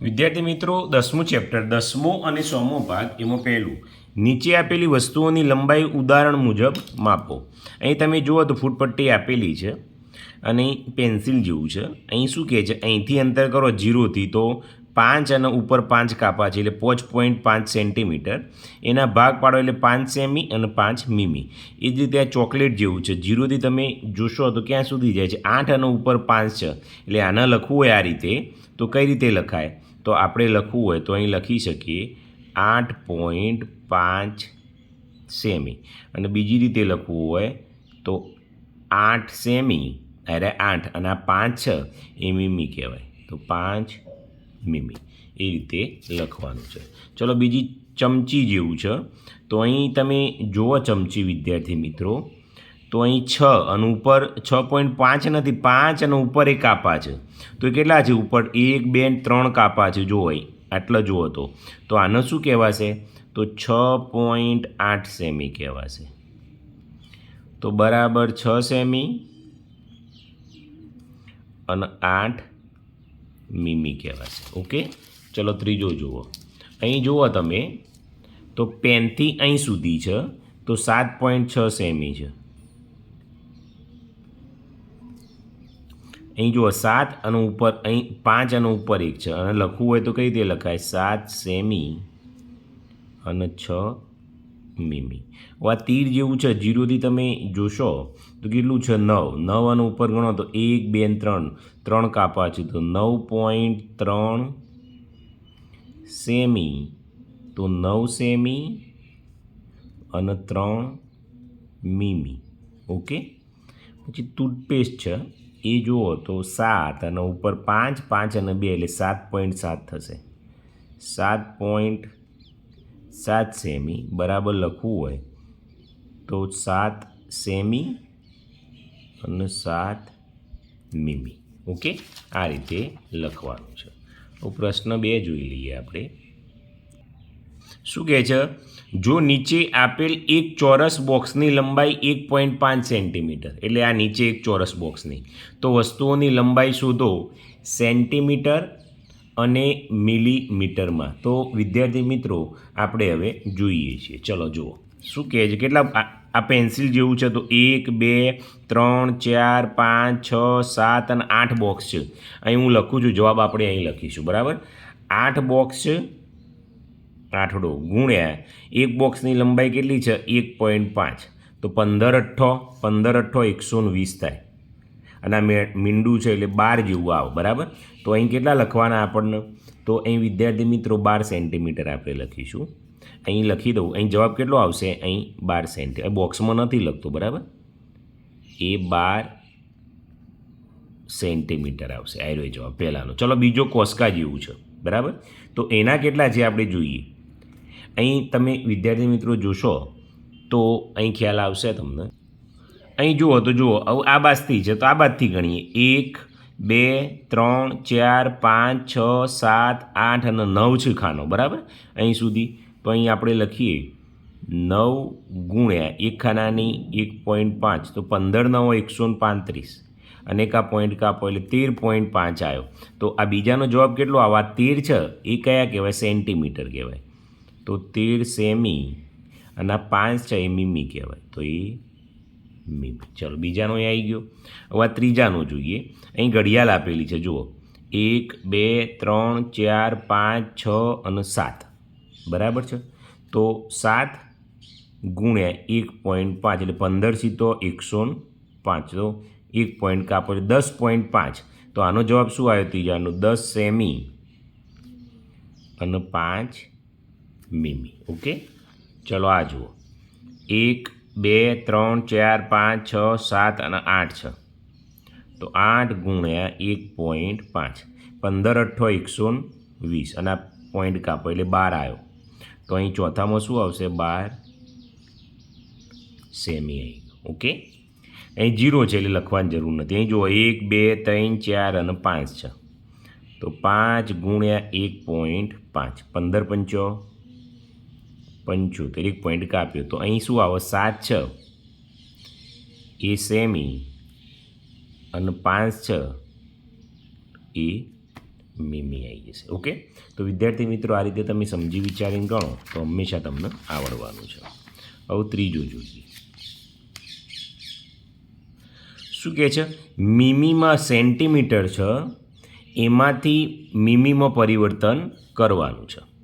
વિદ્યાર્થી મિત્રો, દસમું ચેપ્ટર દસમો અને સોમો ભાગ એમાં પહેલું. નીચે આપેલી વસ્તુઓની લંબાઈ ઉદાહરણ મુજબ માપો. અહીં તમે જુઓ તો ફૂટપટ્ટી આપેલી છે અને પેન્સિલ જેવું છે. અહીં શું કહે છે? અહીંથી અંતર કરો જીરોથી તો પાંચ અને ઉપર પાંચ કાપા છે, એટલે પાંચ પોઈન્ટ પાંચ સેન્ટીમીટર એના ભાગ પાડો એટલે પાંચ સેમી અને પાંચ મીમી. એ જ રીતે આ ચોકલેટ જેવું છે. જીરોથી તમે જોશો તો ક્યાં સુધી જાય છે? આઠ અને ઉપર પાંચ છે. એટલે આના લખવું હોય આ રીતે, તો કઈ રીતે લખાય? તો આપણે લખવું હોય તો અહીં લખી શકીએ આઠ પોઈન્ટ પાંચ સેમી. અને બીજી રીતે લખવું હોય તો આઠ સેમી અરે આઠ, અને આ પાંચ છે, એ મીમી કહેવાય. તો પાંચ મીમી, એ રીતે લખવાનું છે. ચલો બીજી ચમચી જેવું છે. તો અહીં તમે જુઓ ચમચી, વિદ્યાર્થી મિત્રો. તો અહીં છ અને ઉપર છ પોઈન્ટ પાંચ નથી, પાંચ અને ઉપર એક કાપા છે. તો કેટલા છે? ઉપર એક, બે ત્રણ કાપા છે. જુઓ અહીં, આટલો જુઓ તો. તો આને શું કહેવાશે? તો છ પોઈન્ટ આઠ સેમી કહેવાશે. તો બરાબર છ સેમી અને આઠ મીમી કહેવાશે. ઓકે? ચલો ત્રીજો જુઓ. અહીં જુઓ તમે, તો પેનથી અહીં સુધી છે. તો સાત પોઈન્ટ છ સેમી છે. અહીં જુઓ, સાત અને ઉપર, અહીં પાંચ અને ઉપર એક છે. અને લખવું હોય તો કઈ રીતે લખાય? સાત સેમી અને છ મીમી. આ તીર જેવું છે, જીરોથી તમે જોશો તો કેટલું છે? નવ. નવ અને ઉપર ગણો તો એક, બે ત્રણ. ત્રણ કાપા છે તો નવ પોઈન્ટ ત્રણ સેમી. તો નવ સેમી અને ત્રણ મીમી. ઓકે? પછી ટૂથપેસ્ટ છે. એ જુઓ તો સાત અને ઉપર પાંચ પાંચ અને બે એટલે સાત પોઈન્ટ સાત થશે. સાત પોઈન્ટ સાત સેમી બરાબર લખવું હોય તો સાત સેમી અને સાત મીમી. ઓકે? આ રીતે લખવાનું છે. પ્રશ્ન બે જોઈ લઈએ આપણે. શું કહે છે? જો નીચે આપેલ એક ચોરસ બોક્સની લંબાઈ એક પોઈન્ટ પાંચ સેન્ટીમીટર, એટલે આ નીચે એક ચોરસ બોક્સની. તો વસ્તુઓની લંબાઈ શોધો સેન્ટીમીટર અને મિલીમીટરમાં. તો વિદ્યાર્થી મિત્રો, આપણે હવે જોઈએ છીએ. ચલો જુઓ. શું કહે છે? કેટલા આ- પેન્સિલ જેવું છે? તો એક, બે, ત્રણ, ચાર, પાંચ, છ, સાત અને આઠ બોક્સ છે. અહીં હું લખું છું, જવાબ આપણે અહીં લખીશું. બરાબર? આઠ બોક્સ છે આઠડો ગુણ્યા એક બોક્સની લંબાઈ કેટલી છે? એક પોઈન્ટ પાંચ. તો પંદર અઠ્ઠો પંદર અઠ્ઠો એકસો વીસ થાય. અને આ મીંડું છે એટલે બાર જેવું આવે, બરાબર? તો અહીં કેટલા લખવાના આપણને? તો અહીં વિદ્યાર્થી મિત્રો બાર સેન્ટીમીટર આપણે લખીશું. અહીં લખી દઉં. અહીં જવાબ કેટલો આવશે? અહીં બાર સેન્ટી બોક્સમાં નથી લખતો, બરાબર? એ બાર સેન્ટીમીટર આવશે. આયરો જવાબ પહેલાંનો. ચલો બીજો કોસ્કા જેવું છે, બરાબર? તો એના કેટલા છે આપણે જોઈએ. અહીં તમે વિદ્યાર્થી મિત્રો જોશો તો અહીં ખ્યાલ આવશે તમને. અહીં જુઓ તો જુઓ હવે આ બાજથી છે, તો આ બાજથી ગણીએ. એક, બે, ત્રણ, ચાર, પાંચ, છ, સાત, આઠ અને નવ છે ખાનો, બરાબર? અહીં સુધી. તો અહીં આપણે લખીએ, નવ ગુણ્યા એક ખાનાની એક પોઈન્ટ પાંચ, તો પંદર, નવ, એકસો પાંત્રીસ. અને કા પોઈન્ટ કાપો એટલે તેર પોઈન્ટ પાંચ આવ્યો. તો આ બીજાનો જવાબ કેટલો? આવા તેર છે. એ કયા કહેવાય? સેન્ટીમીટર કહેવાય. તો તેર સેમી અને આ પાંચ છે એ મીમી કહેવાય. તો એ મીમી. ચલો, બીજાનો અહીં આવી ગયો. હવે આ ત્રીજાનો જોઈએ. અહીં ઘડિયાળ આપેલી છે, જુઓ. એક, બે, ત્રણ, ચાર, પાંચ, છ અને સાત. બરાબર છે? તો સાત ગુણ્યા એક પોઈન્ટ પાંચ એટલે પંદર સીતો એકસો પાંચ. તો એક પોઈન્ટ કાપો એટલે દસ પોઈન્ટ પાંચ. તો આનો જવાબ શું આવ્યો? ત્રીજાનો. દસ સેમી અને પાંચ મીમી, ઓકે? ચલો આ જુઓ. એક, બે, ત્રણ, ચાર, પાંચ, છ, સાત અને આઠ છે. તો આઠ ગુણ્યા એક પોઈન્ટ પાંચ. પંદર, અઠ્ઠો, એકસો વીસ. અને આ પોઈન્ટ કાપો એટલે બાર આવ્યો. તો અહીં ચોથામાં શું આવશે? બાર સેમી અહીં ઓકે? અહીં જીરો છે એટલે લખવાની જરૂર નથી. અહીં જુઓ, એક, બે, ત્રણ, ચાર અને પાંચ છે. તો પાંચ ગુણ્યા એક પોઈન્ટ પાંચ. પંદર પંચો પંચોતેર, એક પોઈન્ટ કાપ્યો. તો અહીં શું આવે? સાત છ. એ સેમી અને પાંચ છ એ મીમી આવી જશે. ઓકે? તો વિદ્યાર્થી મિત્રો, આ રીતે તમે સમજી વિચારીને ગણો તો હંમેશા તમને આવડવાનું છે. હવે ત્રીજું જોઈએ. શું કહે છે? મીમીમાં સેન્ટીમીટર છે, એમાંથી મીમીમાં પરિવર્તન કરવાનું છે.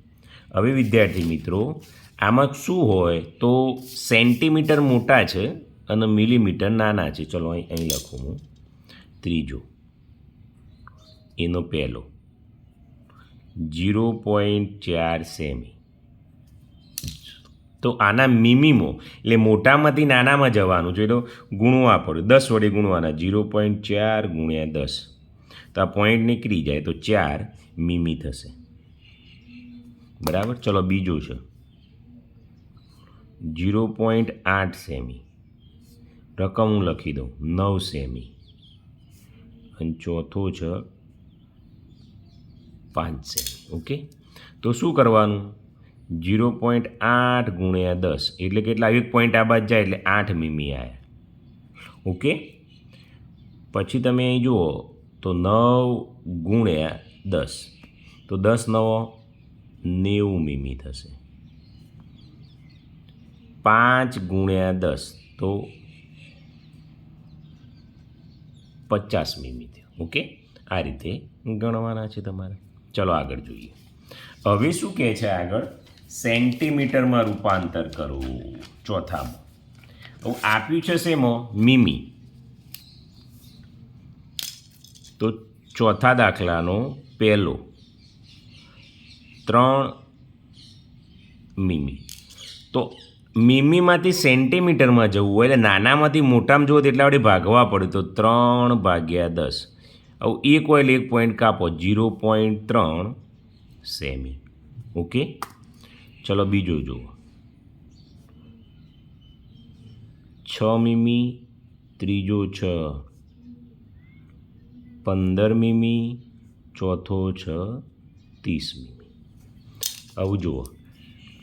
હવે વિદ્યાર્થી મિત્રો આમાં શું હોય તો સેન્ટીમીટર મોટા છે અને મિલીમીટર નાના છે. ચલો અહીં અહીં લખું હું. ત્રીજો. એનો પહેલો. જીરો પોઈન્ટ ચાર સેમી. તો આના મિમીમો એટલે મોટામાંથી નાનામાં જવાનું છે તો ગુણવા પડે. દસ વડે ગુણવાના જીરો પોઈન્ટ ચાર ગુણ્યા દસ. તો આ પોઈન્ટ નીકળી જાય, તો ચાર મીમી થશે. બરાબર? ચલો બીજો છે. જીરો પોઈન્ટ આઠ સેમી. રકમ હું લખી દઉં, નવ સેમી. અને ચોથો છે પાંચ સેમી, ઓકે? તો શું કરવાનું? જીરો પોઈન્ટ આઠ ગુણ્યા દસ, એટલે કેટલા એક પોઈન્ટ આ બાદ જાય એટલે આઠ મીમી આવ્યા ઓકે? પછી તમે અહીં જુઓ, તો નવ ગુણ્યા દસ. તો દસ નવો નેવું મીમી થશે. પાંચ ગુણ્યા દસ તો પચાસ મીમી થયો. ઓકે? આ રીતે ગણવાના છે તમારે. ચલો આગળ જોઈએ. હવે શું કહે છે આગળ? સેન્ટીમીટરમાં રૂપાંતર કરવું ચોથામાં. તો આપ્યું છે શેમાં? મીમી. તો ચોથા દાખલાનો પહેલો. ત્રણ મીમી. તો મીમીમાંથી સેન્ટીમીટરમાં જવું હોય, એટલે નાનામાંથી મોટામાં જુઓ એટલા વડે ભાગવા પડે. તો ત્રણ ભાગ્યા દસ. હવે એક ઓઇલ એક પોઈન્ટ કાપો. જીરો પોઈન્ટ ત્રણ સેમી. ઓકે? ચલો બીજો જુઓ. છ મીમી, ત્રીજો છ. પંદર મીમી, ચોથો છ, ત્રીસ મીમી. આવું જુઓ.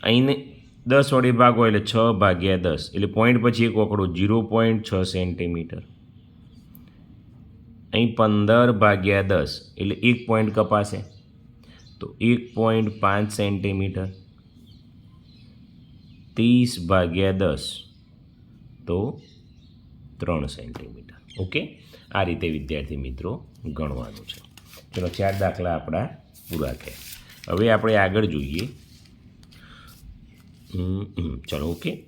અહીંને દસ વડે ભાગો એટલે છ ભાગ્યા દસ. એટલે પોઈન્ટ પછી એક ઓકડો જીરો પોઈન્ટ છ સેન્ટીમીટર અહીં પંદર ભાગ્યા દસ, એટલે એક પોઈન્ટ કપાશે. તો એક પોઈન્ટ પાંચ સેન્ટીમીટર ત્રીસ ભાગ્યા દસ, તો ત્રણ સેન્ટીમીટર ઓકે આ રીતે વિદ્યાર્થી મિત્રો ગણવાનું છે. ચલો ચાર દાખલા આપણા પૂરા થયા. હવે આપણે આગળ જોઈએ. ચલો ઓકે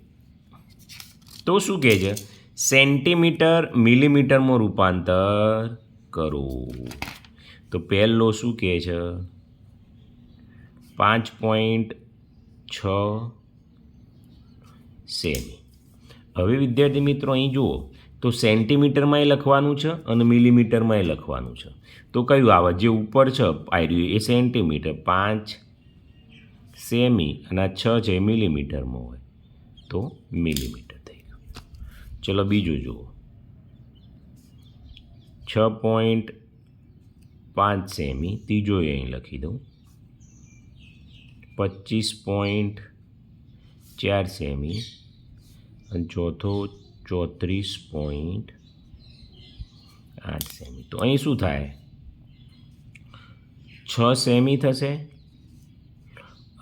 તો શું કહે છે? સેન્ટીમીટર મિલીમીટરમાં રૂપાંતર કરો. તો પહેલો શું કહે છે? પાંચ પોઈન્ટ છ સેમી. હવે વિદ્યાર્થી મિત્રો, અહીં જુઓ, તો સેન્ટીમીટરમાંય લખવાનું છે અને મિલીમીટરમાંય લખવાનું છે. તો કયું આવે? જે ઉપર છે આર્યું એ સેન્ટીમીટર. પાંચ સેમી અને છ છે મિલીમીટરમાં હોય, તો મિલીમીટર થઈ ગયું. ચલો બીજું જુઓ. છ પોઈન્ટ પાંચ સેમી, ત્રીજો અહીં લખી દઉં. પચીસ પોઈન્ટ ચાર સેમી અને ચોથો ચોત્રીસ પોઈન્ટ આઠ સેમી. તો અહીં શું થાય? છ સેમી થશે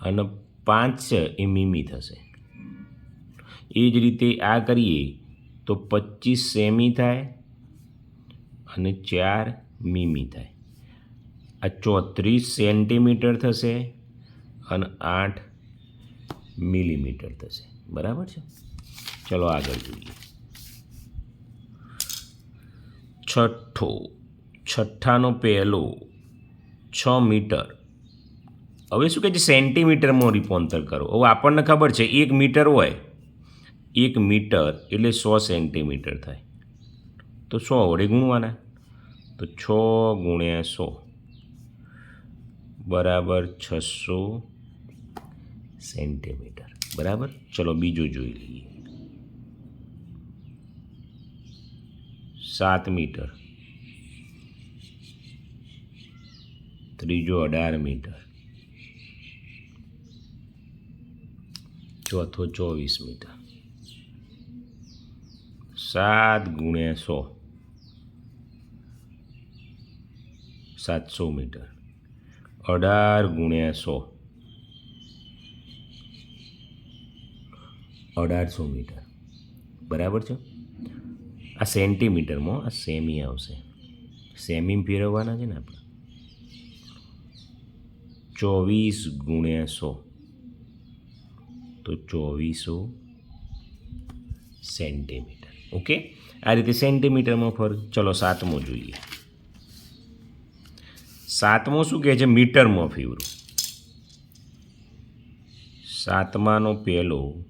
અને પાંચ છે એ મીમી થશે. એ જ રીતે આ કરીએ તો પચીસ સેમી થાય અને ચાર મીમી થાય. આ ચોત્રીસ સેન્ટીમીટર થશે અને આઠ મિલીમીટર થશે. બરાબર છે? ચલો આગળ જોઈએ. છઠ્ઠો, છઠ્ઠાનો પહેલો છ મીટર હવે શું કહે છે? સેન્ટીમીટરમાં રૂપાંતર કરો. હવે આપણને ખબર છે, એક મીટર હોય, એક મીટર એટલે સો સેન્ટીમીટર થાય. તો સો વડે ગુણવાના. તો છ ગુણ્યા સો બરાબર છસો સેન્ટીમીટર. બરાબર? ચલો બીજું જોઈ લઈએ. સાત મીટર. ત્રીજો અઢાર મીટર. ચોથો ચોવીસ મીટર. સાત ગુણ્યા સો. સાતસો મીટર. અઢાર ગુણ્યા સો. અઢારસો મીટર. બરાબર છે? આ સેન્ટીમીટરમાં આ સેમી આવશે. સેમી ફેરવવાના છે ને આપણે? ચોવીસ ગુણ્યા સો. તો ચોવીસો સેન્ટીમીટર. ઓકે? આ રીતે સેન્ટીમીટરમાં ફર ચલો સાતમો જોઈએ. સાતમો શું કહે છે? મીટરમાં ફેવરું. સાતમાનો પહેલો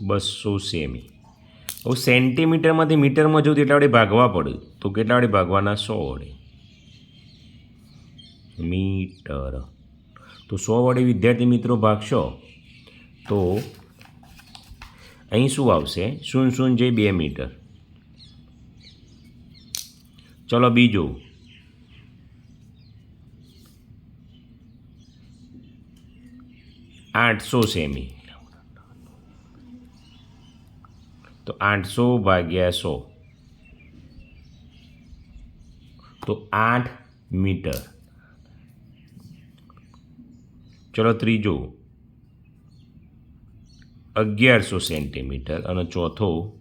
બસો સેમી. હવે સેન્ટીમીટરમાંથી મીટરમાં જવું કેટલા વડે ભાગવા પડે. તો કેટલા વડે ભાગવાના? સો વડે. મીટર. તો સો વડે વિદ્યાર્થી મિત્રો ભાગશો તો અહીં શું આવશે? શૂન્ય શૂન્ય જે બે મીટર. ચલો બીજું. આઠસો સેમી. તો આઠસો ભાગ્યા સો. તો આઠ મીટર. ચલો ત્રીજો અગિયારસો સેન્ટીમીટર અને ચોથો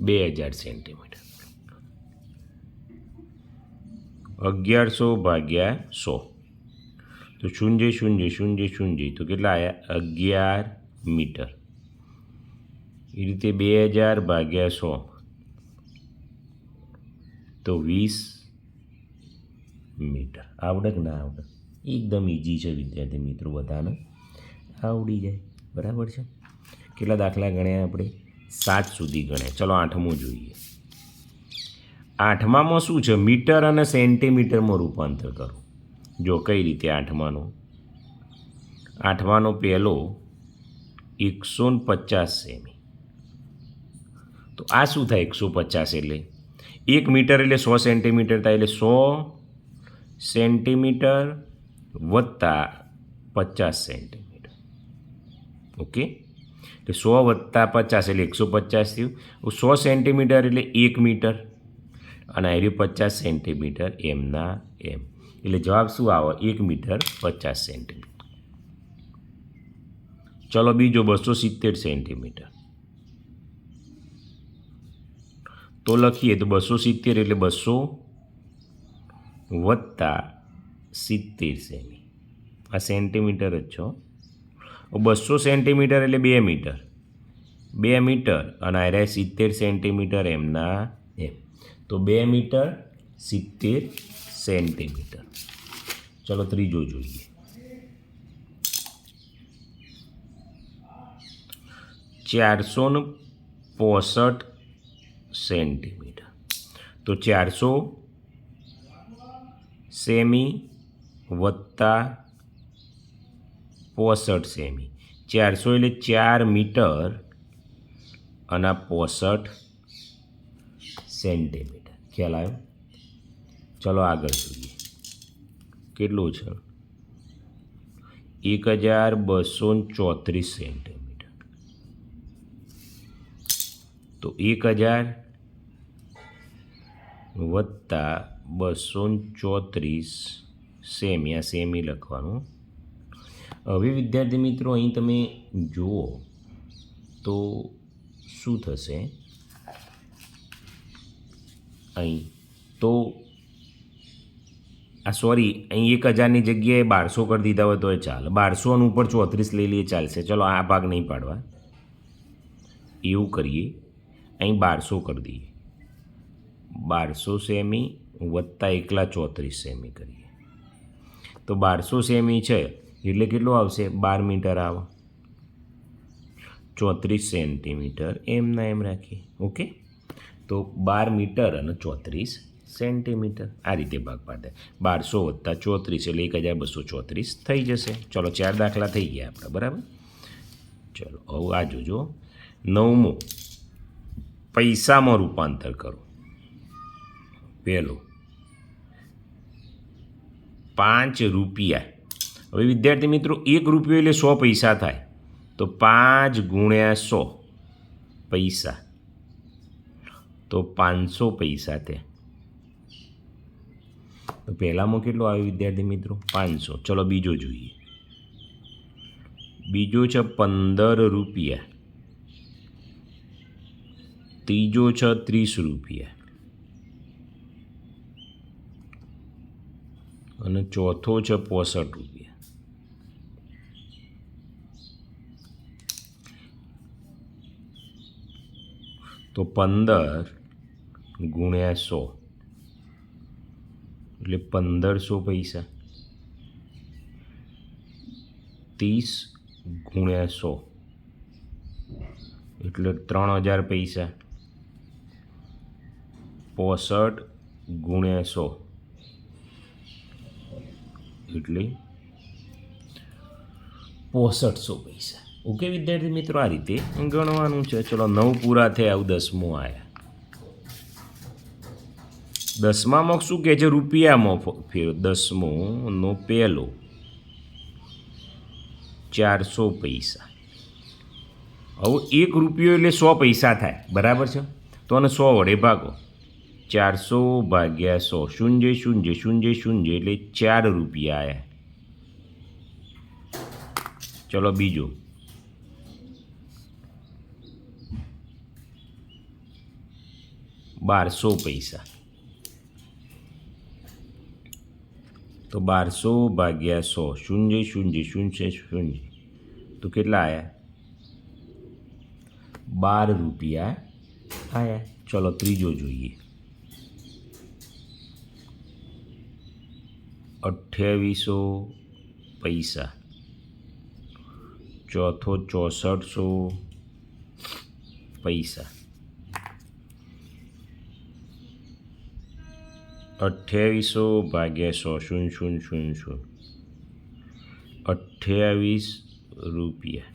બે હજાર સેન્ટીમીટર. અગિયારસો ભાગ્યા સો. તો શૂન્ય શૂન્ય શૂન્ય શૂન્ય. તો કેટલા આવ્યા અગિયાર મીટર. એ રીતે બે હજાર ભાગ્યા સો. તો વીસ મીટર. આવડે કે ના આવડે એકદમ ઇઝી છે વિદ્યાર્થી મિત્રો બધાને. આવડી જાય. બરાબર છે? કેટલા દાખલા ગણ્યા આપણે? સાત સુધી ગણ્યા. ચલો આઠમું જોઈએ. આઠમામાં શું છે? મીટર અને સેન્ટીમીટરમાં રૂપાંતર કરો. જો કઈ રીતે આઠમાનો? આઠમાનો પહેલો એકસો પચાસ સેમી. તો આ શું થાય? એકસો પચાસ એટલે. એક મીટર એટલે સો સેન્ટીમીટર થાય એટલે સો સેન્ટીમીટર વત્તા પચાસ સેન્ટીમીટર. ઓકે? એટલે સો વત્તા પચાસ એટલે એકસો પચાસ થયું. સો સેન્ટીમીટર એટલે એક મીટર. અને આવી પચાસ સેન્ટીમીટર એમના એમ. એટલે જવાબ શું આવે? એક મીટર પચાસ સેન્ટીમીટર. ચલો બીજો બસો સિત્તેર સેન્ટીમીટર. તો લખીએ તો બસો સિત્તેર એટલે બસો વત્તા સિત્તેર સેમી. આ સેન્ટીમીટર જ છો. બસો સેન્ટીમીટર એટલે બે મીટર. બે મીટર અને આ રહ્યા સિત્તેર સેન્ટીમીટર એમના એમ. તો બે મીટર સિત્તેર સેન્ટીમીટર. ચલો ત્રીજો જોઈએ. ચારસો ને પોસઠ સેન્ટીમીટર. તો ચારસો સેમી વત્તા પોસઠ સેમી. ચારસો એટલે ચાર મીટર અને પોસઠ સેન્ટીમીટર. ખ્યાલ આવ્યો? ચલો આગળ જોઈએ. કેટલું છે? એક હજાર બસો ચોત્રીસ સેન્ટીમીટર. તો એક હજાર વત્તા બસો ચોત્રીસ સેમી આ સેમી લખવાનું. હવે વિદ્યાર્થી મિત્રો, અહીં તમે જુઓ તો શું થશે? અહીં તો, આ સોરી, અહીં એક હજારની જગ્યાએ બારસો કરી દીધા હોય તો એ ચાલે. બારસોનું ઉપર ચોત્રીસ લઈ લઈએ, ચાલશે. ચલો, આ ભાગ નહીં પાડવા. એવું કરીએ. અહીં બારસો કરી દઈએ. બારસો સેમી વત્તા એકલા ચોત્રીસ સેમી કરીએ. તો બારસો સેમી છે, એટલે કેટલું આવશે? બાર મીટર આવે. ચોત્રીસ સેન્ટીમીટર એમના એમ રાખીએ, ઓકે? તો બાર મીટર અને ચોત્રીસ સેન્ટીમીટર, આ રીતે ભાગ પાડે. બારસો વત્તા ચોત્રીસ એટલે એક હજાર બસો ચોત્રીસ થઈ જશે. ચલો, ચાર દાખલા થઈ ગયા આપણે, બરાબર? ચલો, હવે આ જોજો. નવમું, પૈસામાં રૂપાંતર કરો. પહેલું પાંચ રૂપિયા. હવે વિદ્યાર્થી મિત્રો, એક રૂપિયો એટલે સો પૈસા થાય. તો પાંચ ગુણ્યા સો પૈસા. તો પાંચસો પૈસા તે તો પહેલામાં કેટલો આવ્યો વિદ્યાર્થી મિત્રો? પાંચસો. ચલો બીજો જોઈએ. બીજો છે પંદર રૂપિયા. ત્રીજો છે ત્રીસ રૂપિયા. અને ચોથો છે પોસઠ રૂપિયા. તો પંદર ગુણ્યા સો. એટલે પંદરસો પૈસા. ત્રીસ ગુણ્યા સો. એટલે ત્રણ હજાર પૈસા. પોસઠ ગુણ્યા સો. એટલે પોસઠસો પૈસા. ઓકે, વિદ્યાર્થી મિત્રો, આ રીતે ગણવાનું છે. ચલો, નવ પૂરા થયા, આવું દસમું આવ્યા દસમામાં શું કહે છે, રૂપિયામાં દસમો નો પહેલો ચારસો પૈસા. હવે એક રૂપિયો એટલે સો પૈસા થાય. બરાબર છે? તો આને સો વડે ભાગો. ચારસો ભાગ્યા સો. શૂન્ય શૂન્ય શૂન્ય શૂન્ય એટલે ચાર રૂપિયા આવ્યા ચલો બીજો. બારસો પૈસા. તો બારસો ભાગ્યા સો. શૂન્ય શૂન્ય શૂન્ય શૂન્ય. તો કેટલા આવ્યા બાર રૂપિયા આવ્યા ચલો ત્રીજો જોઈએ. અઠ્યાવીસો પૈસા ચોથો ચોસઠસો પૈસા અઠ્યાવીસો ભાગ્યા સો શૂન્ય શૂન્ય શૂન્ય શૂન્ય અઠ્યાવીસ રૂપિયા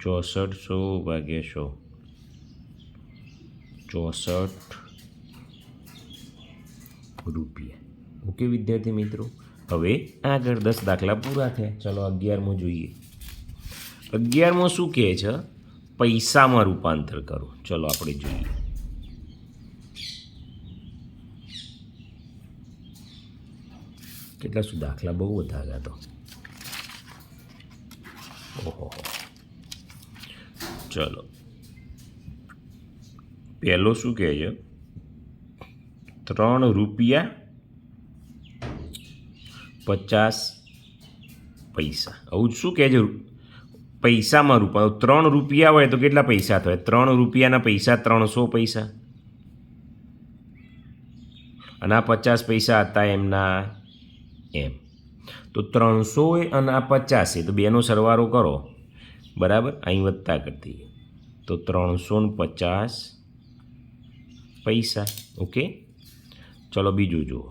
ચોસઠસો ભાગ્યા સો ચોસઠ રૂપિયા. ઓકે વિદ્યાર્થી મિત્રો? હવે આગળ દસ દાખલા પૂરા થયા. ચલો અગિયારમો જોઈએ. અગિયારમો શું કહે છે? પૈસામાં રૂપાંતર કરો. ચલો આપણે જોઈએ. કેટલા શું દાખલા? બહુ બધા હતા તો. ઓહો. ચલો. પહેલો શું કહે છે? ત્રણ રૂપિયા પચાસ પૈસા. આવું શું કહે છે પૈસામાં રૂપા ત્રણ રૂપિયા હોય તો કેટલા પૈસા થાય? ત્રણ રૂપિયાના પૈસા ત્રણસો પૈસા. અને આ પચાસ પૈસા હતા એમના એમ. તો ત્રણસો અને આ પચાસ એ. તો બેનો સરવારો કરો. બરાબર? અહીં વધતા કરતી. તો ત્રણસો ને પચાસ પૈસા. ઓકે? ચલો બીજું જુઓ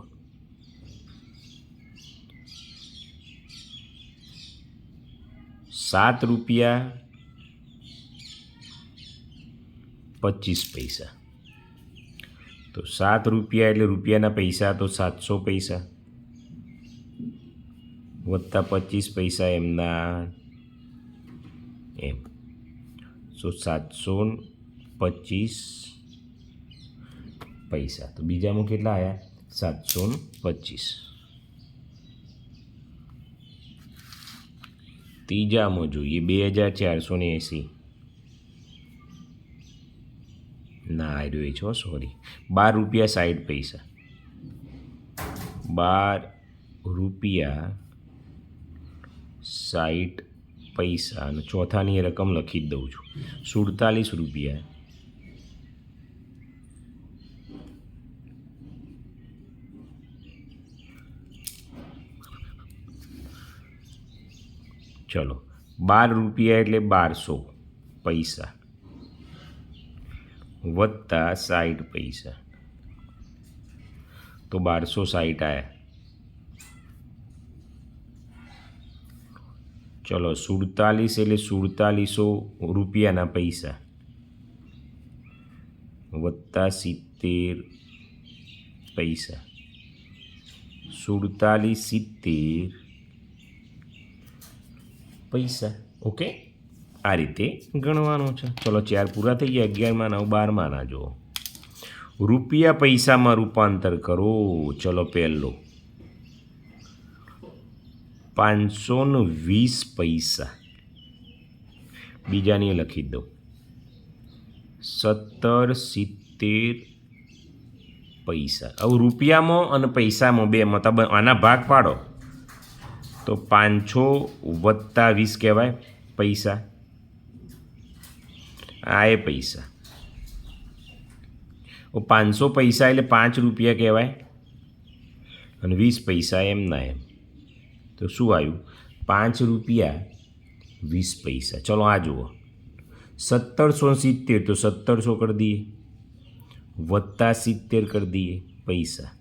સાત રૂપિયા પચીસ પૈસા તો સાત રૂપિયા એટલે રૂપિયાના પૈસા તો સાતસો પૈસા વત્તા પચીસ પૈસા એમના એમ સો સાતસો પચીસ પૈસા. તો બીજામાં કેટલા આવ્યા સાતસો પચીસ. ત્રીજામાં જોઈએ, બે હજાર ચારસો ને એંસી. ના આવ્યો એ છો સોરી બાર રૂપિયા સાઠ પૈસા. બાર રૂપિયા સાઠ પૈસા. અને ચોથાની રકમ લખી જ દઉં છું. સુડતાલીસ રૂપિયા. ચલો, બાર રૂપિયા એટલે બારસો પૈસા. વત્તા સાઠ પૈસા. તો બારસો સાઠ આવ્યા ચલો, સુડતાલીસ એટલે સુડતાલીસો રૂપિયાના પૈસા. વત્તા સિત્તેર પૈસા. સુડતાલીસ સિત્તેર પૈસા. ઓકે? આ રીતે. ગણવાનું છે. ચલો ચાર પૂરા થઈ ગયા. અગિયારમાં નવ બારમાં ના જુઓ. રૂપિયા પૈસામાં રૂપાંતર કરો. ચલો પહેલો. પાંચસો ને વીસ પૈસા. બીજાની લખી દો સત્તર સિત્તેર પૈસા. હવે રૂપિયામાં અને પૈસામાં બે મતલબ આના ભાગ પાડો. તો પાંચસો વત્તા વીસ કહેવાય, પૈસા. આ એ પૈસા. પાંચસો પૈસા એટલે પાંચ રૂપિયા કહેવાય. અને વીસ પૈસા એમ ના એમ. તો શું આવ્યું? પાંચ રૂપિયા, વીસ પૈસા. ચલો આ જુઓ. સત્તરસો સિત્તેર, તો સત્તરસો કરી દઈએ. વત્તા સિત્તેર કરી દઈએ પૈસા.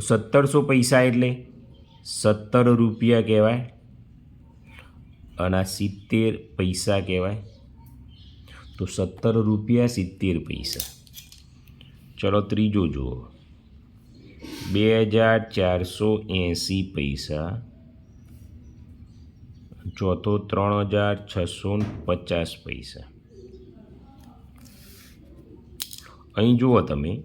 સત્તરસો પૈસા એટલે સત્તર રૂપિયા કહેવાય અને આ સિત્તેર પૈસા કહેવાય. તો સત્તર રૂપિયા સિત્તેર પૈસા. ચલો ત્રીજો જુઓ. બે હજાર ચારસો એંસી પૈસા. ચોથો ત્રણ હજાર છસો પચાસ પૈસા. અહીં જુઓ તમે.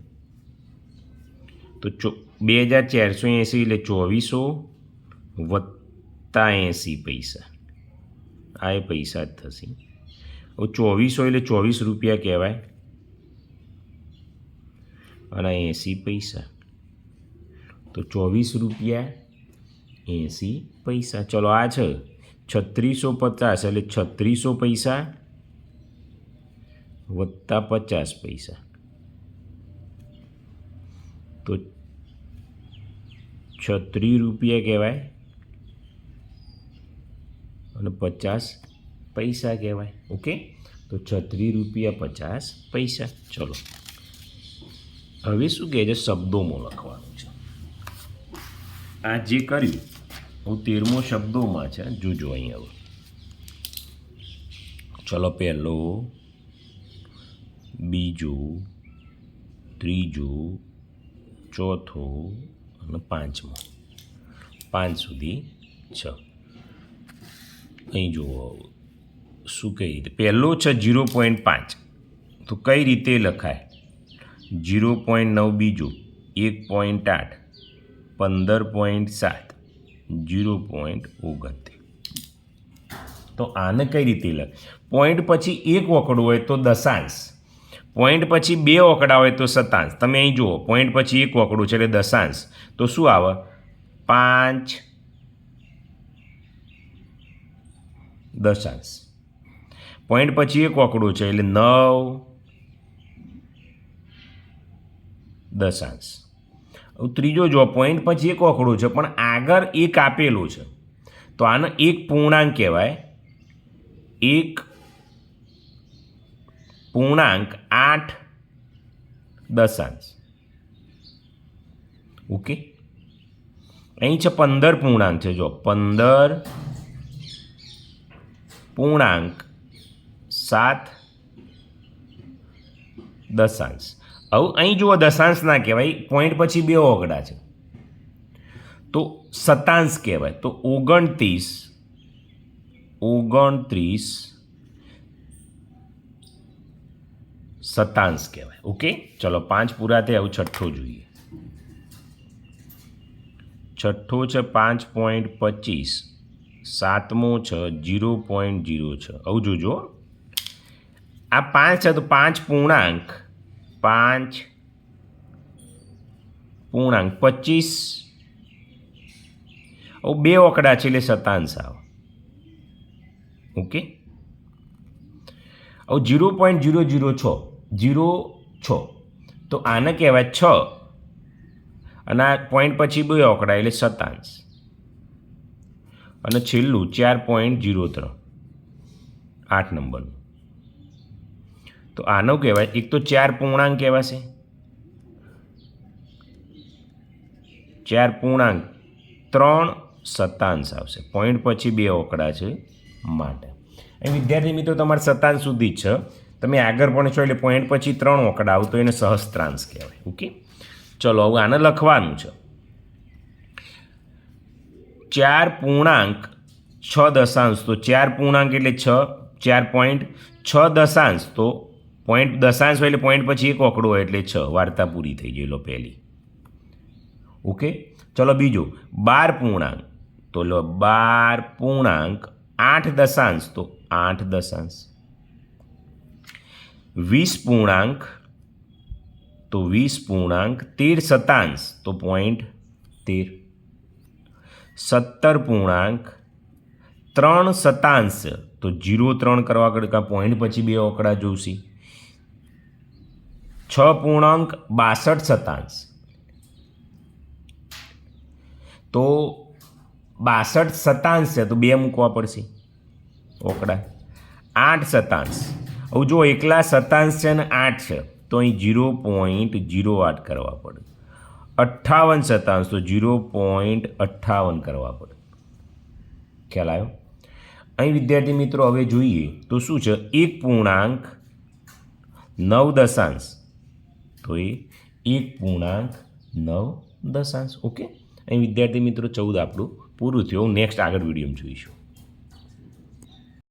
તો ચો બે હજાર ચારસો એંસી એટલે ચોવીસો વત્તા એંસી પૈસા. આ એ પૈસા જ થશે. હવે ચોવીસો એટલે ચોવીસ રૂપિયા કહેવાય. અને એંસી પૈસા. તો ચોવીસ રૂપિયા એંસી પૈસા. ચલો આ છે. છત્રીસો પચાસ એટલે છત્રીસો પૈસા વત્તા પચાસ પૈસા. તો છત્રીસ રૂપિયા કહેવાય અને પચાસ પૈસા કહેવાય, ઓકે? તો છત્રીસ રૂપિયા પચાસ પૈસા. ચલો. હવે શું કહે છે? શબ્દોમાં લખવાનું છે. આ જે કર્યું, હું તેરમો શબ્દોમાં છે, જોજો અહીં હવે. ચલો પહેલો, બીજો, ત્રીજો ચોથો અને પાંચમું. પાંચ સુધી છ. અહીં જુઓ, શું કઈ રીતે? પહેલો છે જીરો પોઈન્ટ પાંચ. તો કઈ રીતે લખાય? જીરો પોઈન્ટ નવ બીજું, એક પોઈન્ટ આઠ, પંદર પોઈન્ટ સાત, જીરો પોઈન્ટ ઓગણત્રીસ. તો આને કઈ રીતે લખ? પોઈન્ટ પછી એક વકડું હોય તો દશાંશ. પોઈન્ટ પછી બે ઓકડા હોય તો સતાંશ તમે અહીં જુઓ, પોઈન્ટ પછી એક ઓકડું છે એટલે દશાંશ. તો શું આવે? પાંચ દશાંશ. પોઈન્ટ પછી એક ઓકડું છે એટલે નવ દશાંશ. ત્રીજો જો પોઈન્ટ પછી એક ઓકડું છે, પણ આગળ એક આપેલું છે. તો આને એક પૂર્ણાંક કહેવાય. એક પૂર્ણાંક આઠ દશાંશ ઓકે અહીં છે પંદર પૂર્ણાંક છે જો પંદર પૂર્ણાંક સાત દશાંશ હવે અહીં જુઓ દશાંશ ના કહેવાય પોઈન્ટ પછી બે ઓગડા છે તો સતાંશ કહેવાય તો ઓગણત્રીસ ઓગણત્રીસ સતાંશ કહેવાય. ઓકે? ચલો, પાંચ પૂરા થયા, હવે છઠ્ઠો જોઈએ. છઠ્ઠો છે પાંચ પોઈન્ટ પચીસ, સાતમો છે જીરો પોઈન્ટ જીરો છે. આવું જોજો. આ પાંચ છે તો પાંચ પૂર્ણાંક. પાંચ પૂર્ણાંક પચીસ. આવું બે ઓકડા છે એટલે સતાંશ આવે. ઓકે? હવે જીરો પોઈન્ટ જીરો જીરો છ. જીરો છ. તો આને કહેવાય છ. અને આ પોઈન્ટ પછી બે ઓકડા એટલે સતાંશ અને છેલ્લું ચાર પોઈન્ટ જીરો ત્રણ. આઠ નંબરનું. તો આનો કહેવાય, એક તો ચાર પૂર્ણાંક કહેવાશે. ચાર પૂર્ણાંક ત્રણ સતાંશ આવશે. પોઈન્ટ પછી બે ઓકડા છે માટે. એ વિદ્યાર્થી મિત્રો, તમારે સતાંશ સુધી જ છે. તમે આગળ પણ છો એટલે પોઈન્ટ પછી ત્રણ ઓકડા આવતો એને સહસ્ત્રાંશ કહેવાય. ઓકે ચલો, હવે આને લખવાનું છે. ચાર પૂર્ણાંક છ દશાંશ, તો ચાર પૂર્ણાંક એટલે છ, ચાર પોઈન્ટ છ દશાંશ, તો પોઈન્ટ દશાંશ હોય એટલે પોઈન્ટ પછી એક ઓકડો હોય એટલે છ. વાર્તા પૂરી થઈ ગઈ, લો પહેલી. ઓકે ચલો, બીજો. બાર પૂર્ણાંક, તો લો, બાર પૂર્ણાંક આઠ દશાંશ, તો આઠ દશાંશ. વીસ પૂર્ણાંક, તો વીસ પૂર્ણાંક તેર શતાંશ, તો પોઈન્ટ તેર. સત્તર પૂર્ણાંક, ત્રણ શતાંશ, તો જીરો ત્રણ કરવા કરતાં પોઈન્ટ પછી બે ઓકડા જોશી. છ પૂર્ણાંક, બાસઠ શતાંશ. તો બાસઠ શતાંશ છે, તો બે મૂકવા પડશે ઓકડા. આઠ શતાંશ. હવે જો એકલા શતાંશ છે ને આઠ છે, તો અહીં જીરો પોઈન્ટ જીરો આઠ કરવા પડે. અઠ્ઠાવન શતાંશ તો જીરો પોઈન્ટ અઠ્ઠાવન કરવા પડે. ખ્યાલ આવ્યો? અહીં વિદ્યાર્થી મિત્રો, હવે જોઈએ તો શું છે? એક પૂર્ણાંક નવ દશાંશ. તો એ એક પૂર્ણાંક નવ દશાંશ. ઓકે? અહીં વિદ્યાર્થી મિત્રો, ચૌદ આપણું પૂરું થયું. નેક્સ્ટ આગળ વિડીયોમાં જોઈશું.